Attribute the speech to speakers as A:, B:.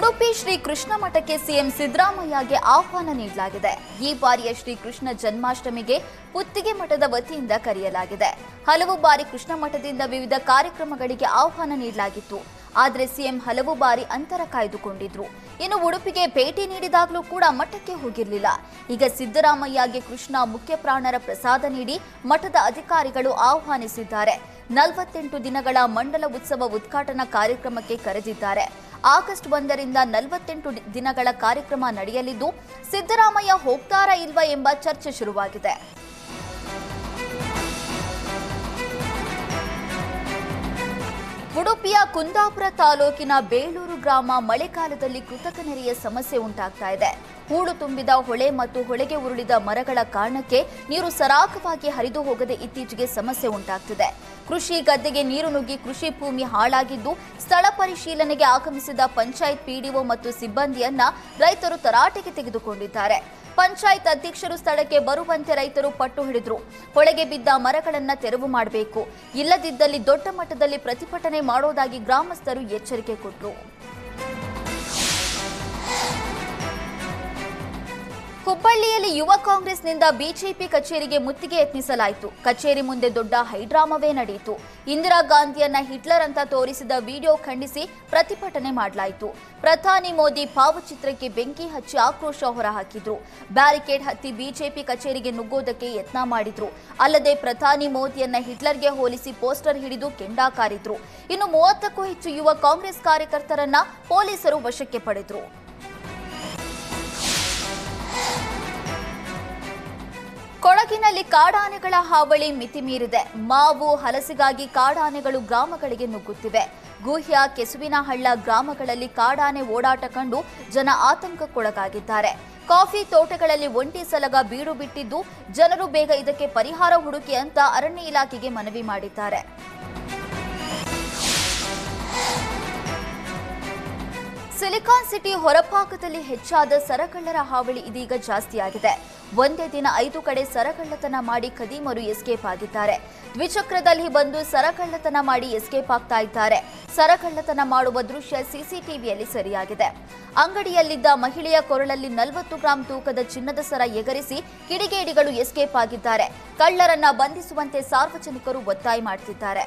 A: ಉಡುಪಿ ಶ್ರೀ ಕೃಷ್ಣ ಮಠಕ್ಕೆ ಸಿಎಂ ಸಿದ್ದರಾಮಯ್ಯಗೆ ಆಹ್ವಾನ ನೀಡಲಾಗಿದೆ. ಈ ಬಾರಿಯ ಶ್ರೀ ಕೃಷ್ಣ ಜನ್ಮಾಷ್ಟಮಿಗೆ ಪುತ್ತಿಗೆ ಮಠದ ವತಿಯಿಂದ ಕರೆಯಲಾಗಿದೆ. ಹಲವು ಬಾರಿ ಕೃಷ್ಣ ಮಠದಿಂದ ವಿವಿಧ ಕಾರ್ಯಕ್ರಮಗಳಿಗೆ ಆಹ್ವಾನ ನೀಡಲಾಗಿತ್ತು. ಆದರೆ ಸಿಎಂ ಹಲವು ಬಾರಿ ಅಂತರ ಕಾಯ್ದುಕೊಂಡಿದ್ರು. ಇನ್ನು ಉಡುಪಿಗೆ ಭೇಟಿ ನೀಡಿದಾಗಲೂ ಕೂಡ ಮಠಕ್ಕೆ ಹೋಗಿರಲಿಲ್ಲ. ಈಗ ಸಿದ್ದರಾಮಯ್ಯಗೆ ಕೃಷ್ಣ ಮುಖ್ಯ ಪ್ರಾಣರ ಪ್ರಸಾದ ನೀಡಿ ಮಠದ ಅಧಿಕಾರಿಗಳು ಆಹ್ವಾನಿಸಿದ್ದಾರೆ. ನಲವತ್ತೆಂಟು ದಿನಗಳ ಮಂಡಲ ಉತ್ಸವ ಉದ್ಘಾಟನಾ ಕಾರ್ಯಕ್ರಮಕ್ಕೆ ಕರೆದಿದ್ದಾರೆ. ಆಗಸ್ಟ್ ಒಂದರಿಂದ ನಲವತ್ತೆಂಟು ದಿನಗಳ ಕಾರ್ಯಕ್ರಮ ನಡೆಯಲಿದ್ದು, ಸಿದ್ದರಾಮಯ್ಯ ಹೋಗ್ತಾರಾ ಇಲ್ವಾ ಎಂಬ ಚರ್ಚೆ ಶುರುವಾಗಿದೆ. ಉಡುಪಿಯ ಕುಂದಾಪುರ ತಾಲೂಕಿನ ಬೇಳೂರು ಗ್ರಾಮ ಮಳೆಗಾಲದಲ್ಲಿ ಕೃತಕ ನೆರೆಯ ಸಮಸ್ಯೆ ಉಂಟಾಗ್ತಾ ಇದೆ. ಹೂಳು ತುಂಬಿದ ಹೊಳೆ ಮತ್ತು ಹೊಳೆಗೆ ಉರುಳಿದ ಮರಗಳ ಕಾರಣಕ್ಕೆ ನೀರು ಸರಾಗವಾಗಿ ಹರಿದು ಹೋಗದೆ ಇತ್ತೀಚೆಗೆ ಸಮಸ್ಯೆ ಉಂಟಾಗ್ತಿದೆ. ಕೃಷಿ ಗದ್ದೆಗೆ ನೀರು ನುಗ್ಗಿ ಕೃಷಿ ಭೂಮಿ ಹಾಳಾಗಿದ್ದು, ಸ್ಥಳ ಪರಿಶೀಲನೆಗೆ ಆಗಮಿಸಿದ ಪಂಚಾಯತ್ ಪಿಡಿಒ ಮತ್ತು ಸಿಬ್ಬಂದಿಯನ್ನ ರೈತರು ತರಾಟೆಗೆ ತೆಗೆದುಕೊಂಡಿದ್ದಾರೆ. ಪಂಚಾಯತ್ ಅಧ್ಯಕ್ಷರು ಸ್ಥಳಕ್ಕೆ ಬರುವಂತೆ ರೈತರು ಪಟ್ಟು ಹಿಡಿದ್ರು. ಹೊಳೆಗೆ ಬಿದ್ದ ಮರಗಳನ್ನು ತೆರವು ಮಾಡಬೇಕು. ಇಲ್ಲದಿದ್ದಲ್ಲಿ ದೊಡ್ಡ ಮಟ್ಟದಲ್ಲಿ ಪ್ರತಿಭಟನೆ ಮಾಡೋದಾಗಿ ಗ್ರಾಮಸ್ಥರು ಎಚ್ಚರಿಕೆ ಕೊಟ್ಟರು ಹುಬ್ಬಳ್ಳಿಯಲ್ಲಿ ಯುವ ಕಾಂಗ್ರೆಸ್ನಿಂದ ಬಿಜೆಪಿ ಕಚೇರಿಗೆ ಮುತ್ತಿಗೆ ಯತ್ನಿಸಲಾಯಿತು. ಕಚೇರಿ ಮುಂದೆ ದೊಡ್ಡ ಹೈಡ್ರಾಮವೇ ನಡೆಯಿತು. ಇಂದಿರಾ ಗಾಂಧಿಯನ್ನ ಹಿಟ್ಲರ್ ಅಂತ ತೋರಿಸಿದ ವಿಡಿಯೋ ಖಂಡಿಸಿ ಪ್ರತಿಭಟನೆ ಮಾಡಲಾಯಿತು. ಪ್ರಧಾನಿ ಮೋದಿ ಭಾವಚಿತ್ರಕ್ಕೆ ಬೆಂಕಿ ಹಚ್ಚಿ ಆಕ್ರೋಶ ಹೊರಹಾಕಿದ್ರು. ಬ್ಯಾರಿಕೇಡ್ ಹತ್ತಿ ಬಿಜೆಪಿ ಕಚೇರಿಗೆ ನುಗ್ಗೋದಕ್ಕೆ ಯತ್ನ ಮಾಡಿದ್ರು. ಅಲ್ಲದೆ ಪ್ರಧಾನಿ ಮೋದಿಯನ್ನ ಹಿಟ್ಲರ್ಗೆ ಹೋಲಿಸಿ ಪೋಸ್ಟರ್ ಹಿಡಿದು ಕೆಂಡಾಕಾರಿದ್ರು ಇನ್ನು ಮೂವತ್ತಕ್ಕೂ ಹೆಚ್ಚು ಯುವ ಕಾಂಗ್ರೆಸ್ ಕಾರ್ಯಕರ್ತರನ್ನ ಪೊಲೀಸರು ವಶಕ್ಕೆ ಪಡೆದ್ರು. ಕೊಡಗಿನಲ್ಲಿ ಕಾಡಾನೆಗಳ ಹಾವಳಿ ಮಿತಿ ಮೀರಿದೆ. ಮಾವು, ಹಲಸಿಗಾಗಿ ಕಾಡಾನೆಗಳು ಗ್ರಾಮಗಳಿಗೆ ನುಗ್ಗುತ್ತಿವೆ. ಗುಹ್ಯ, ಕೆಸುವಿನಹಳ್ಳ ಗ್ರಾಮಗಳಲ್ಲಿ ಕಾಡಾನೆ ಓಡಾಟ ಕಂಡು ಜನ ಆತಂಕಕ್ಕೊಳಗಾಗಿದ್ದಾರೆ. ಕಾಫಿ ತೋಟಗಳಲ್ಲಿ ಒಂಟಿ ಸಲಗ ಬೀಡು ಬಿಟ್ಟಿದ್ದು ಜನರು ಬೇಗ ಇದಕ್ಕೆ ಪರಿಹಾರ ಹುಡುಕಿ ಅಂತ ಅರಣ್ಯ ಇಲಾಖೆಗೆ ಮನವಿ ಮಾಡಿದ್ದಾರೆ. ಸಿಲಿಕಾನ್ ಸಿಟಿ ಹೊರಭಾಗದಲ್ಲಿ ಹೆಚ್ಚಾದ ಸರಕಳ್ಳರ ಹಾವಳಿ ಇದೀಗ ಜಾಸ್ತಿಯಾಗಿದೆ ಒಂದೇ ದಿನ ಐದು ಕಡೆ ಸರಕಳ್ಳತನ ಮಾಡಿ ಖದೀಮರು ಎಸ್ಕೇಪ್ ಆಗಿದ್ದಾರೆ. ದ್ವಿಚಕ್ರದಲ್ಲಿ ಬಂದು ಸರಕಳ್ಳತನ ಮಾಡಿ ಎಸ್ಕೇಪ್ ಆಗ್ತಾ ಇದ್ದಾರೆ. ಸರಕಳ್ಳತನ ಮಾಡುವ ದೃಶ್ಯ ಸಿಸಿಟಿವಿಯಲ್ಲಿ ಸರಿಯಾಗಿದೆ. ಅಂಗಡಿಯಲ್ಲಿದ್ದ ಮಹಿಳೆಯ ಕೊರಳಲ್ಲಿ ನಲವತ್ತು ಗ್ರಾಂ ತೂಕದ ಚಿನ್ನದ ಸರ ಎಗರಿಸಿ ಕಿಡಿಗೇಡಿಗಳು ಎಸ್ಕೇಪ್ ಆಗಿದ್ದಾರೆ. ಕಳ್ಳರನ್ನ ಬಂಧಿಸುವಂತೆ ಸಾರ್ವಜನಿಕರು ಒತ್ತಾಯ ಮಾಡ್ತಿದ್ದಾರೆ.